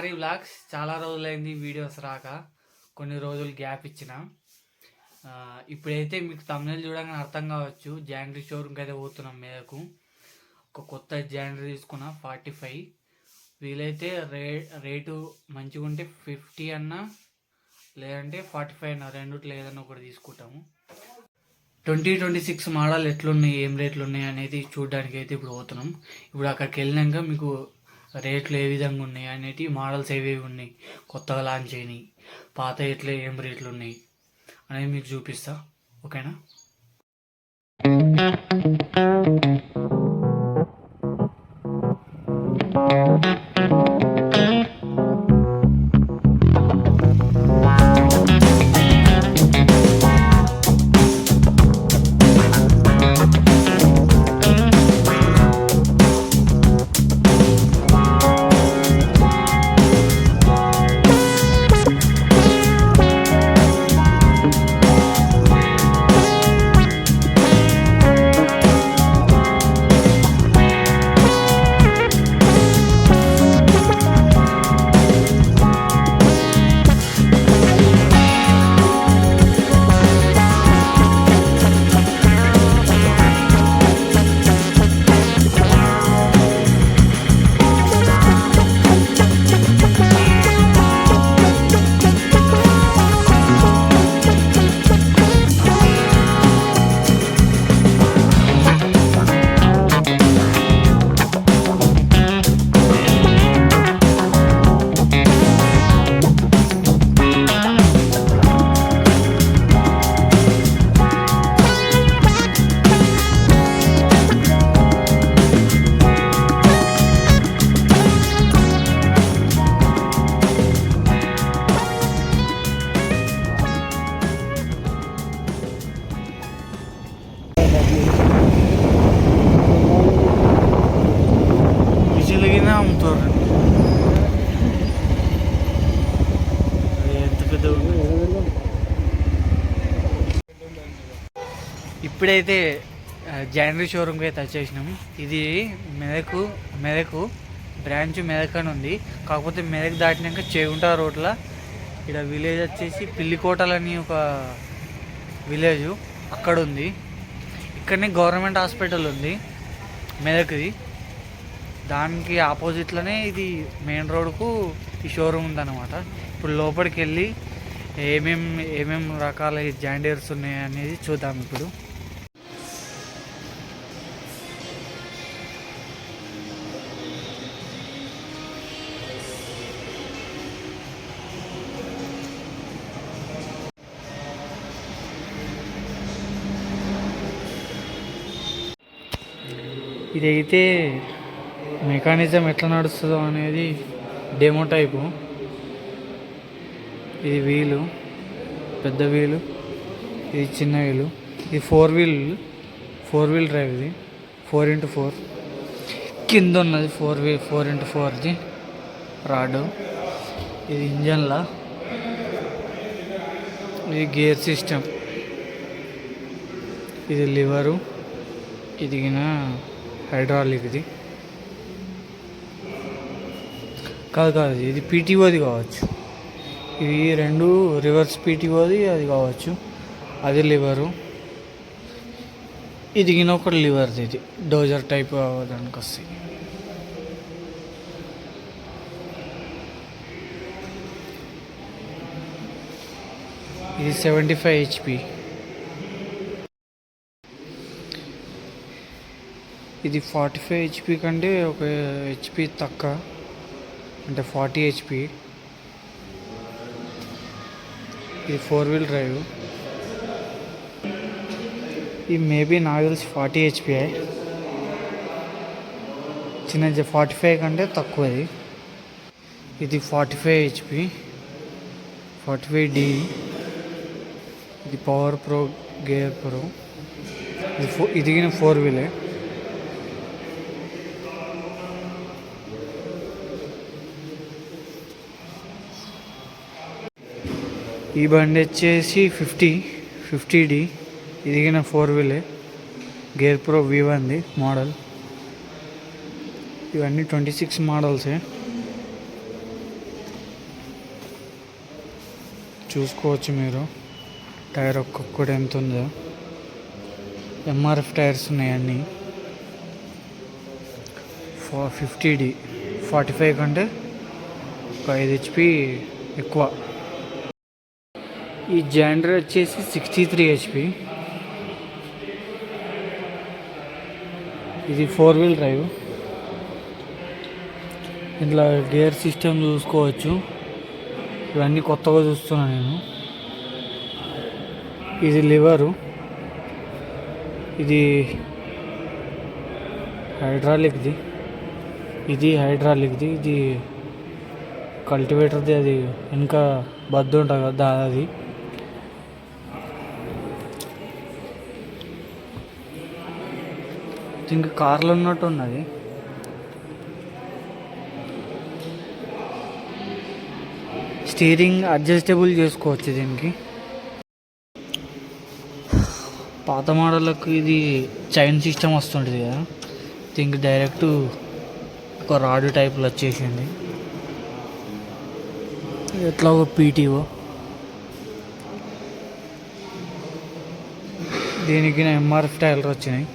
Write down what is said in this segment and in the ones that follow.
ఆరి blogs చాలా రోజులైంది videos రాక. కొన్ని రోజులు గ్యాప్ ఇచ్చిన. ఇప్పుడైతే మీకు తమిళ చూడగానే అర్థం కావచ్చు. జాండరీ షోరూమ్కి అయితే పోతున్నాం మీదకు ఒక కొత్త జాండరీ తీసుకున్నా ఫార్టీ ఫైవ్ వీలైతే రే రేటు మంచిగా ఉంటే ఫిఫ్టీ అన్నా లేదంటే ఫార్టీ ఫైవ్ అన్న రెండుట్లో ఏదన్నా ఒకటి తీసుకుంటాము. ట్వంటీ ట్వంటీ సిక్స్ మోడల్ ఎట్లున్నాయి ఏం రేట్లు ఉన్నాయి అనేది చూడడానికి అయితే ఇప్పుడు పోతున్నాం. ఇప్పుడు అక్కడికి వెళ్ళినాక మీకు రేట్లు ఏ విధంగా ఉన్నాయి అనేటి మోడల్స్ ఏవేవి ఉన్నాయి కొత్తగా లాంచ్ అయినాయి పాత ఎట్లా ఏం రేట్లు ఉన్నాయి అనేది మీకు చూపిస్తా. ఓకేనా? ఇప్పుడైతే జాండ్రీ షోరూమ్కి అయితే వచ్చేసినాం. ఇది మెదకు మెదకు బ్రాంచ్ మెదక్ అని ఉంది. కాకపోతే మెదక్ దాటినాక చేగుంట రోడ్ల ఇక్కడ విలేజ్ వచ్చేసి పిల్లికోటలని ఒక విలేజ్ అక్కడ ఉంది. ఇక్కడనే గవర్నమెంట్ హాస్పిటల్ ఉంది మెదక్ది. దానికి ఆపోజిట్లోనే ఇది మెయిన్ రోడ్కు ఈ షోరూమ్ ఉందన్నమాట. ఇప్పుడు లోపలికి వెళ్ళి ఏమేం ఏమేమి రకాల జాండీర్స్ ఉన్నాయి అనేది చూద్దాం ఇప్పుడు. ఇదైతే మెకానిజం ఎట్లా నడుస్తుందో అనేది డెమో టైపు. ఇది వీలు పెద్ద వీలు ఇది చిన్న వీలు. ఇది four wheel four wheel drive ఇది. Four into four. కింద ఉన్నది ఫోర్ వీల్ ఫోర్ ఇంటూ ఫోర్ది రాడు. ఇది ఇంజన్లా. ఇది గేర్ సిస్టమ్. ఇది లివరు. ఇదిగిన హైడ్రాలిక్ ఇది. కాదు కాదు ఇది పీటీఓది కావచ్చు. ఇవి రెండు రివర్స్ పీటీఓది అది కావచ్చు. అది లివరు. ఇది గిన ఒకటి లివర్ది ఇది. డోజర్ టైప్ దానికి వస్తాయి ఇది సెవెంటీ ఫైవ్ హెచ్పి ఇది ఫార్టీ ఫైవ్ హెచ్పి కంటే ఒక హెచ్పి తక్కువ. అంటే ఫార్టీ హెచ్పి ఇది ఫోర్ వీల్ డ్రైవ్ ఈ మేబీ నాకు తెలిసి ఫార్టీ హెచ్పి చిన్న ఫార్టీ ఫైవ్ కంటే తక్కువది ఇది. Forty five HP forty five D ఇది పవర్ ప్రో గేర్ ప్రో ఇది ఫో ఇది ఫోర్ వీలే ఈ బండి వచ్చేసి ఫిఫ్టీ ఫిఫ్టీ డి. ఇదిగిన ఫోర్ వీలే గేర్ ప్రో వి వన్ది మోడల్ ఇవన్నీ ట్వంటీ సిక్స్ మోడల్సే చూసుకోవచ్చు మీరు. టైర్ ఒక్కొక్కటి ఎంత ఉందో. ఎంఆర్ఎఫ్ టైర్స్ ఉన్నాయి అన్నీ. ఫా ఫిఫ్టీ డి. ఫార్టీ ఫైవ్ కంటే ఒక ఐదు హెచ్పి ఎక్కువ. ఈ జాండర్ వచ్చేసి సిక్స్టీ త్రీ హెచ్పి. ఇది ఫోర్ వీల్ డ్రైవ్. ఇందులో గేర్ సిస్టమ్ చూసుకోవచ్చు. ఇవన్నీ కొత్తగా చూస్తున్నాను నేను. ఇది లివరు. ఇది హైడ్రాలిక్ది ఇది హైడ్రాలిక్ది ఇది కల్టివేటర్ది అది ఇంకా బద్దు ఉంటుంది కదా అది. థింక్ కార్లు ఉన్నట్టు ఉన్నది. స్టీరింగ్ అడ్జస్టబుల్ చేసుకోవచ్చు దీనికి. పాత మోడళ్ళకు ఇది చైన్ సిస్టమ్ వస్తుంటుంది కదా. థింక్ డైరెక్ట్ ఒక రాడ్ టైప్లో వచ్చేసింది. ఎట్లా ఒక పీటీఓ. దీనికి ఎంఆర్ఎఫ్ టైలర్ వచ్చినాయి.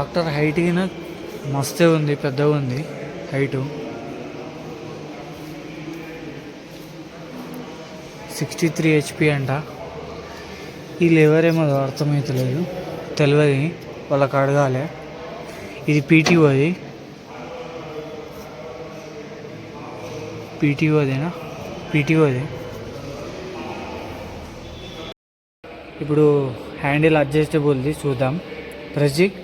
ట్రాక్టర్ హైట్ అయినా మస్తే ఉంది పెద్దగా ఉంది హైటు. సిక్స్టీ త్రీ హెచ్పి అంట. వీళ్ళు ఎవరేమో ఏమో అర్థమవుతలేదు తెలియదు వాళ్ళకి అడగాలి. ఇది పీటీఓది పీటీఓ పీటీఓది ఇప్పుడు హ్యాండిల్ అడ్జస్టబుల్ది చూద్దాం. ప్రజెక్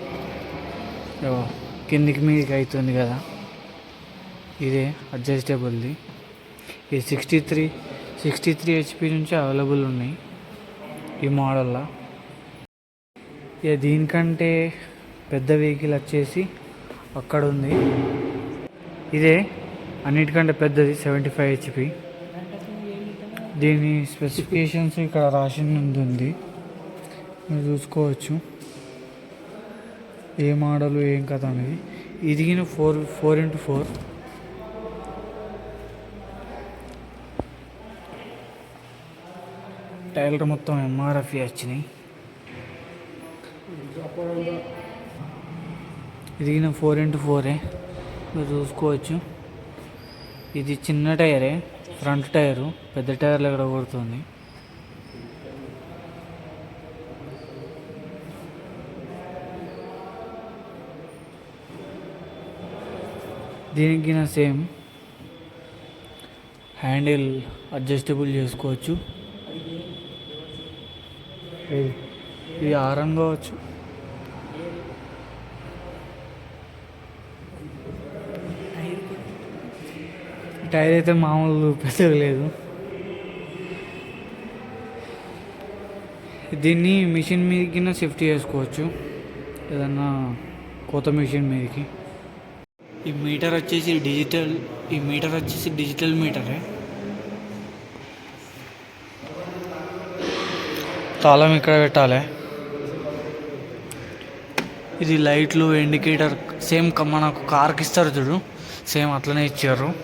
కిందికి మీదకి అవుతుంది కదా. ఇదే అడ్జస్టబుల్ది. ఇది sixty three sixty three HP నుంచి అవైలబుల్ ఉన్నాయి ఈ మోడల్లో. ఇక దీనికంటే పెద్ద వెహికల్ వచ్చేసి అక్కడ ఉంది ఇదే అన్నిటికంటే పెద్దది సెవెంటీ ఫైవ్ హెచ్పి దీని స్పెసిఫికేషన్స్ ఇక్కడ రాసి ఉంది మీరు చూసుకోవచ్చు. ఏ మోడలు ఏం కథ అనేది. ఇదిగిన four four into four. Tailor మొత్తం ఎంఆర్ఎఫ్ వచ్చినాయి. ఇదిగిన ఫోర్ ఇంటూ ఫోరే. మీరు చూసుకోవచ్చు. ఇది చిన్న టైరే ఫ్రంట్ టైరు పెద్ద టైర్లు ఎక్కడ కొడుతుంది? దీనికి నా సేమ్ హ్యాండిల్ అడ్జస్టబుల్ చేసుకోవచ్చు. ఇది- ఆరం కావచ్చు. టైర్ అయితే మామూలు పెద్దగా లేదు. దీన్ని మిషన్ మీదకి షిఫ్ట్ చేసుకోవచ్చు. ఏదన్నా కొత్త మిషన్ మీదకి. ఈ మీటర్ వచ్చేసి డిజిటల్ ఈ మీటర్ వచ్చేసి డిజిటల్ మీటరే. తాళం ఇక్కడ పెట్టాలి. ఇది లైట్లు ఇండికేటర్ సేమ్ క- మనకు కార్కి ఇస్తారు చూడు. సేమ్ అట్లనే ఇచ్చారు.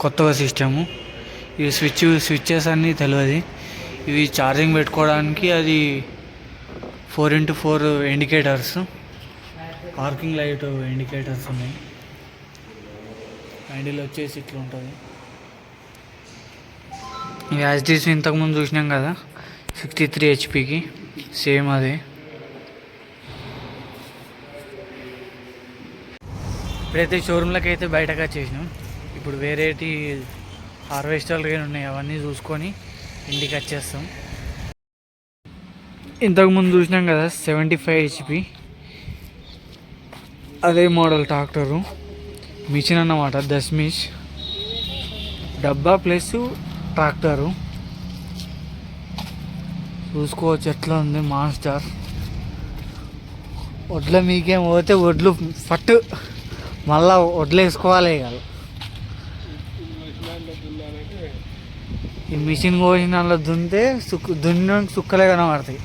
కొత్తగా సిస్టము. ఇవి స్విచ్ స్విచ్చెస్ అన్నీ తెలియదు ఇవి ఛార్జింగ్ పెట్టుకోవడానికి అది four into four indicators. Parking light indicators ఉన్నాయి. హ్యాండిల్ వచ్చేసి ఇట్లా ఉంటుంది ఈ యాజ్డీస్ ఇంతకుముందు చూసినాం కదా సిక్స్టీ త్రీ హెచ్పికి సేమ్ అదే. ఇప్పుడైతే షోరూమ్లకి అయితే బయటకు వచ్చేసినాం. ఇప్పుడు వేరేటి హార్వెస్టర్లు కానీ ఉన్నాయి అవన్నీ చూసుకొని ఇంటికి వచ్చేస్తాం. ఇంతకుముందు చూసినాం కదా సెవెంటీ ఫైవ్ హెచ్పి అదే మోడల్ ట్రాక్టరు. మిషన్ అన్నమాట దస్మిష్ డబ్బా ప్లస్ ట్రాక్టరు. చూసుకోవచ్చు ఎట్లా ఉంది మాస్టర్. వడ్ల మీకేం పోతే వడ్లు ఫట్ మళ్ళా వడ్లు వేసుకోవాలి ఇక. ఈ మిషన్ కోసిన దాంట్లో దున్నితే సుక్కు దున్నడానికి సుక్కలే కనబడతాయి.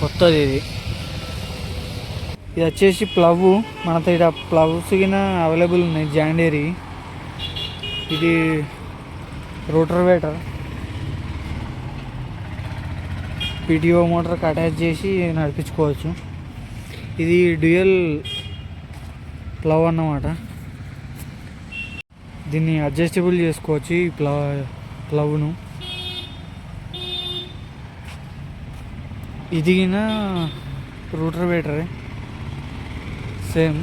కొత్తది ఇది. ఇది వచ్చేసి ప్లవ్ మనతో ఇక్కడ ప్లవ్స్ కింద అవైలబుల్ ఉన్నాయి. జాండేరి. ఇది రోటర్వేటర్ పిటిఓ మోటార్కి అటాచ్ చేసి నడిపించుకోవచ్చు. ఇది డ్యూయల్ ప్లవ్ అన్నమాట. దీన్ని అడ్జస్టబుల్ చేసుకోవచ్చు ఈ ప్లవ్ ప్లవ్ను ఇది రూటర్ వేటరే. సేమ్.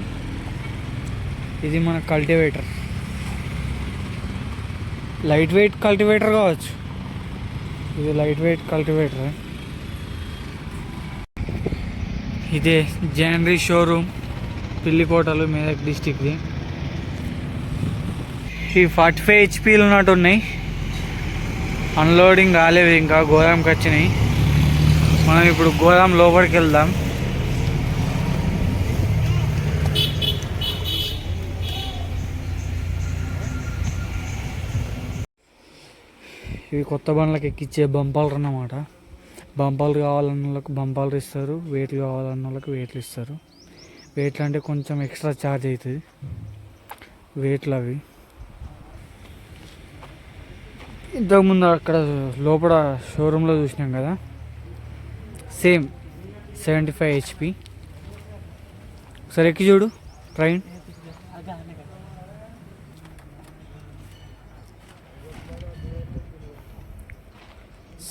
ఇది మన కల్టివేటర్. లైట్ వెయిట్ కల్టివేటర్ కావచ్చు. ఇది లైట్ వెయిట్ కల్టివేటర్. ఇదే జనరీ షోరూమ్ పిల్లికోటలు మేదక్ డిస్టిక్ది. ఈ ఫార్టీ ఫైవ్ హెచ్పీలు ఉన్నట్టు ఉన్నాయి. అన్లోడింగ్ కాలేదు ఇంకా గోదాంకి వచ్చినాయి. మనం ఇప్పుడు గోదాం లోపలికి వెళ్దాం. ఇవి కొత్త బండ్లకు ఎక్కిచ్చే బంపాలు అన్నమాట. బంపాలు కావాలన్న వాళ్ళకి బంపాలు ఇస్తారు వెయిట్లు కావాలన్న వాళ్ళకి వెయిట్లు ఇస్తారు. వెయిట్లు అంటే కొంచెం ఎక్స్ట్రా ఛార్జ్ అవుతుంది వెయిట్లు అవి. ఇంతకుముందు అక్కడ లోపల షోరూంలో చూసినాం కదా? సేమ్ సెవెంటీ ఫైవ్ హెచ్పి ఒకసారి ఎక్కి చూడు ట్రైన్.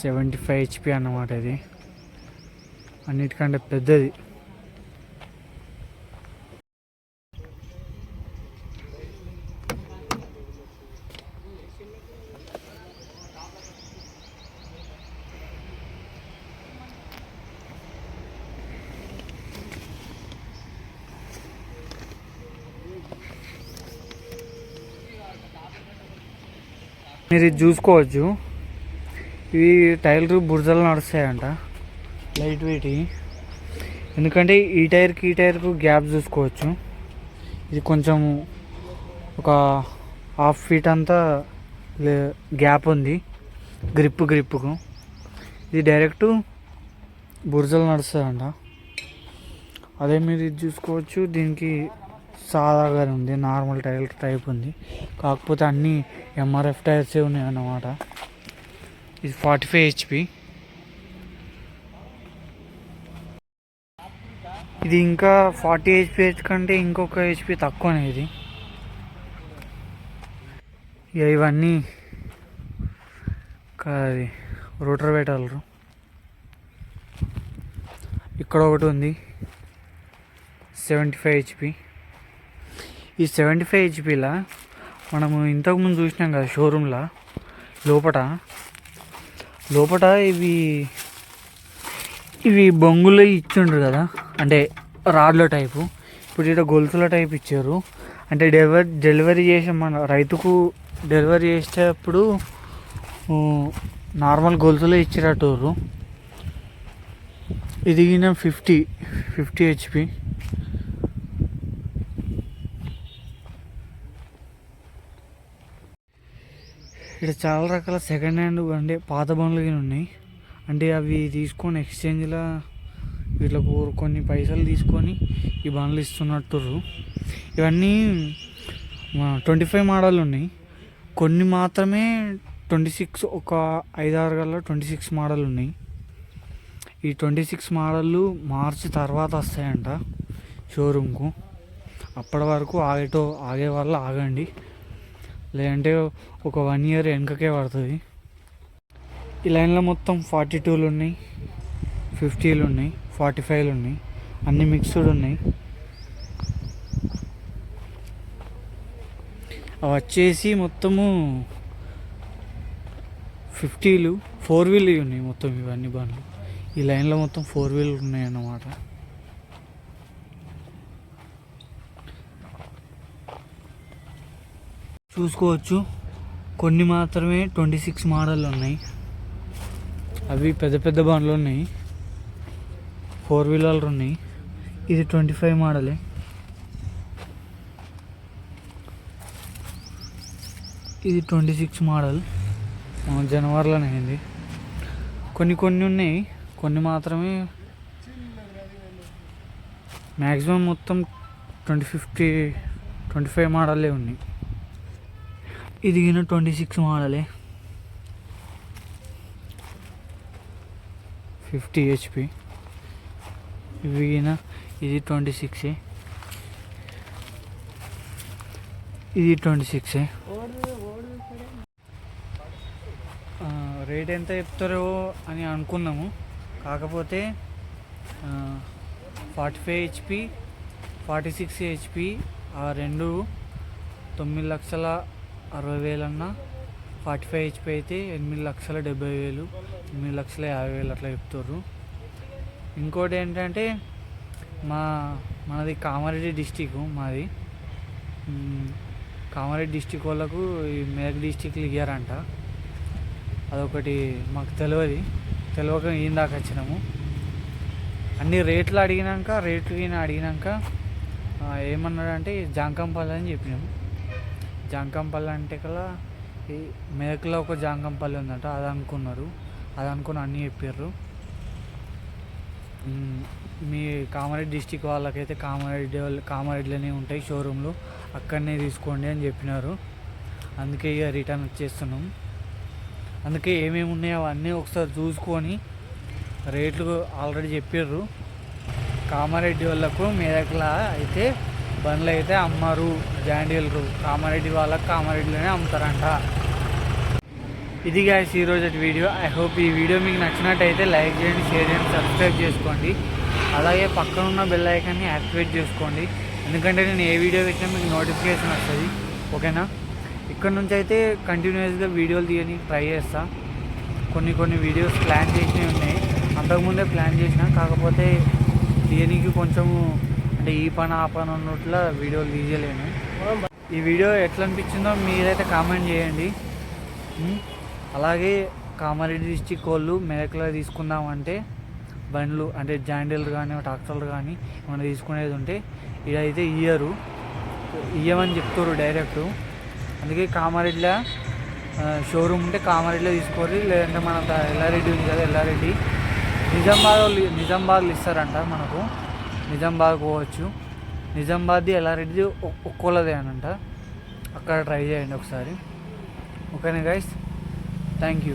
సెవెంటీ ఫైవ్ హెచ్పి అన్నమాట ఇది. అన్నిటికంటే పెద్దది. మీరు ఇది చూసుకోవచ్చు. ఇవి టైర్లు బురదలు నడుస్తాయంట. లైట్ వెయిట్ ఎందుకంటే ఈ టైర్కి ఈ టైర్కు గ్యాప్ చూసుకోవచ్చు. ఇది కొంచెం ఒక హాఫ్ ఫీట్ అంతా లే- గ్యాప్ ఉంది. గ్రిప్ గ్రిప్కు. ఇది డైరెక్ట్ బురదలు నడుస్తుందంట అదే మీరు ఇది చూసుకోవచ్చు. దీనికి సాదాగానే ఉంది. నార్మల్ టైర్ టైప్ ఉంది. కాకపోతే అన్నీ ఎంఆర్ఎఫ్ టైర్సే ఉన్నాయి అన్నమాట ఇది ఫార్టీ ఫైవ్ హెచ్పి. ఇది ఇంకా ఫార్టీ హెచ్పి కంటే ఇంకొక హెచ్పి తక్కువనే ఇది. ఇక ఇవన్నీ కా- అది రోటర్ పెట్టగలరు ఇక్కడ ఒకటి ఉంది. Seventy five HP. ఈ సెవెంటీ ఫైవ్ హెచ్పిలా మనము ఇంతకుముందు చూసినాం కదా షోరూంలో లోపట లోపట ఇవి ఇవి బొంగులు ఇచ్చిండ్రు కదా? అంటే రాడ్ల టైపు. ఇప్పుడు ఇక్కడ గొలుసుల టైప్ ఇచ్చారు. అంటే డెలివరీ డెలివరీ చేసే మన రైతుకు డెలివరీ చేసేటప్పుడు నార్మల్ గొలుసులే ఇచ్చేటట్టు ఇది ఫిఫ్టీ ఫిఫ్టీ హెచ్పి. ఇక్కడ చాలా రకాల సెకండ్ హ్యాండ్ అంటే పాత బండ్లు కానీ ఉన్నాయి. అంటే అవి తీసుకొని ఎక్స్చేంజ్లో వీళ్ళకు కొన్ని పైసలు తీసుకొని ఈ బండ్లు ఇస్తున్నట్టుర్రు. ఇవన్నీ ట్వంటీ ఫైవ్ మోడల్ ఉన్నాయి. కొన్ని మాత్రమే ట్వంటీ సిక్స్ ఒక ఐదారు గల ట్వంటీ సిక్స్ మోడల్ ఉన్నాయి. ఈ ట్వంటీ సిక్స్ మోడళ్ళు మార్చి తర్వాత వస్తాయంట షోరూమ్కు అప్పటి వరకు ఆగేటో ఆగే వాళ్ళు ఆగండి. లేదంటే ఒక వన్ ఇయర్ వెనకకే పడుతుంది. ఈ లైన్లో మొత్తం ఫార్టీ టూలు ఉన్నాయి ఫిఫ్టీలు ఉన్నాయి ఫార్టీ ఫైవ్లు ఉన్నాయి అన్ని మిక్స్డ్ ఉన్నాయి. అవి వచ్చేసి మొత్తము ఫిఫ్టీలు ఫోర్ వీల్ ఉన్నాయి మొత్తం ఇవన్నీ బండ్లు. ఈ లైన్లో మొత్తం ఫోర్ వీల్ ఉన్నాయి చూసుకోవచ్చు. కొన్ని మాత్రమే ట్వంటీ సిక్స్ మోడల్ ఉన్నాయి. అవి పెద్ద పెద్ద బండ్లు ఉన్నాయి. ఫోర్ వీలర్లు ఉన్నాయి. ఇది ట్వంటీ ఫైవ్ మోడలే ఇది ట్వంటీ సిక్స్ మోడల్ ఆ, జనవరిలోనే అయింది. కొన్ని కొన్ని ఉన్నాయి. కొన్ని మాత్రమే మ్యాక్సిమం మొత్తం ట్వంటీ ఫిఫ్టీ ట్వంటీ ఫైవ్ మోడల్లే ఉన్నాయి. ఇదిగిన ట్వంటీ సిక్స్ మోడలే. Fifty HP. ఇవి ఇది ట్వంటీ సిక్స్ ఇది ట్వంటీ సిక్స్ రేట్ ఎంత చెప్తారో అని అనుకున్నాము. కాకపోతే forty five HP forty six HP ఆ రెండు తొమ్మిది లక్షల అరవై వేలన్నా ఫార్టీ ఫైవ్ హెచ్పి అయితే ఎనిమిది లక్షల డెబ్బై వేలు ఎనిమిది లక్షల యాభై వేలు అట్లా చెప్తారు ఇంకోటి ఏంటంటే మా మనది కామారెడ్డి డిస్టిక్ మాది. కామారెడ్డి డిస్టిక్ వాళ్ళకు ఈ మెదక్ డిస్టిక్లు ఇయ్యారంట అదొకటి మాకు తెలియదు తెలియక ఈయన దాకా వచ్చినాము. అన్ని రేట్లు అడిగినాక రేట్లు ఈయన అడిగినాక ఏమన్నాడంటే జాంకంపల్లి అని చెప్పినాము జాంకంపల్లి అంటే కదా ఈ మెదక్లో ఒక జాంకంపల్లి ఉందంట అది అనుకున్నారు. అది అనుకుని అన్నీ చెప్పారు మీ కామారెడ్డి డిస్టిక్ వాళ్ళకైతే కామారెడ్డి వాళ్ళు కామారెడ్డిలోనే ఉంటాయి షోరూంలు. అక్కడనే తీసుకోండి అని చెప్పినారు. అందుకే ఇక రిటర్న్ వచ్చేస్తున్నాం. అందుకే ఏమేమి ఉన్నాయో అవన్నీ ఒకసారి చూసుకొని రేట్లు ఆల్రెడీ చెప్పారు కామారెడ్డి వాళ్ళకు మెదక్ల అయితే బండ్లు అయితే అమ్మరు జాండీలరు. కామారెడ్డి వాళ్ళకి కామారెడ్డిలోనే అమ్ముతారంట. ఇది గాయస్ ఈరోజు వీడియో ఐ హోప్ ఈ వీడియో మీకు నచ్చినట్టయితే లైక్ చేయండి షేర్ చేయండి సబ్స్క్రైబ్ చేసుకోండి. అలాగే పక్కన ఉన్న బెల్ ఐకాన్ని యాక్టివేట్ చేసుకోండి. ఎందుకంటే నేను ఏ వీడియో పెట్టినా మీకు నోటిఫికేషన్ వస్తుంది. ఓకేనా ఇక్కడ నుంచి అయితే కంటిన్యూస్గా వీడియోలు తీయని ట్రై చేస్తా. కొన్ని కొన్ని వీడియోస్ ప్లాన్ చేసినవి ఉన్నాయి. అంతకుముందే ప్లాన్ చేసిన కాకపోతే తీయనికి కొంచెము అంటే ఈ పని ఆ పని ఉన్నట్ల వీడియోలు తీయలేను. ఈ వీడియో ఎట్లా అనిపించిందో మీరైతే కామెంట్ చేయండి. అలాగే కామారెడ్డి డిస్టిక్ వాళ్ళు మెదక్లో తీసుకుందామంటే బండ్లు అంటే జాండీలు కానీ ట్రాక్టర్లు కానీ ఏమైనా తీసుకునేది ఉంటే ఇదైతే ఇయ్యరు. ఇయ్యమని చెప్తారు డైరెక్ట్. అందుకే కామారెడ్డిలో షోరూమ్ ఉంటే కామారెడ్డిలో తీసుకోరు లేదంటే మన ఎల్లారెడ్డి ఉంది కదా ఎల్లారెడ్డి. నిజామాబాద్ వాళ్ళు నిజామాబాద్లో ఇస్తారంట మనకు. నిజామాబాద్ పోవచ్చు. నిజామాబాద్ది ఎల్లారెడ్డి ఒక్కోలదే అనంట. అక్కడ ట్రై చేయండి ఒకసారి. ఓకేనా గైస్ థ్యాంక్ యూ